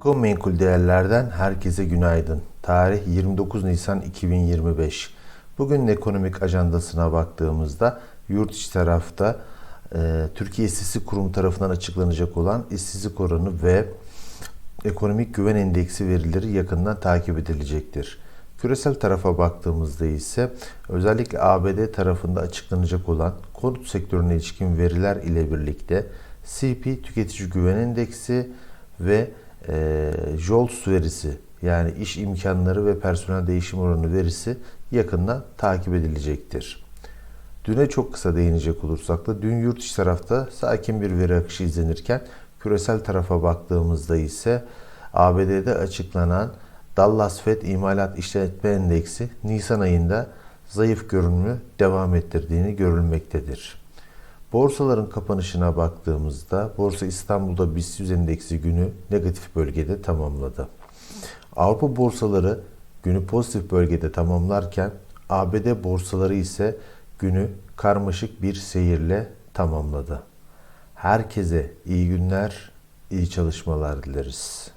Gayrimenkul değerlerden herkese günaydın. Tarih 29 Nisan 2025. Bugünün ekonomik ajandasına baktığımızda yurt içi tarafta e, Türkiye İstatistik Kurumu tarafından açıklanacak olan işsizlik oranı ve ekonomik güven endeksi verileri yakından takip edilecektir. Küresel tarafa baktığımızda ise özellikle ABD tarafında açıklanacak olan konut sektörüne ilişkin veriler ile birlikte CP tüketici güven endeksi ve e, JOLTS verisi yani iş imkanları ve personel değişim oranı verisi yakından takip edilecektir. Düne çok kısa değinecek olursak da dün yurt içi tarafta sakin bir veri akışı izlenirken küresel tarafa baktığımızda ise ABD'de açıklanan Dallas Fed İmalat İşletme Endeksi Nisan ayında zayıf görünümü devam ettirdiğini görülmektedir. Borsaların kapanışına baktığımızda Borsa İstanbul'da BIST 100 endeksi günü negatif bölgede tamamladı. Avrupa borsaları günü pozitif bölgede tamamlarken ABD borsaları ise günü karmaşık bir seyirle tamamladı. Herkese iyi günler, iyi çalışmalar dileriz.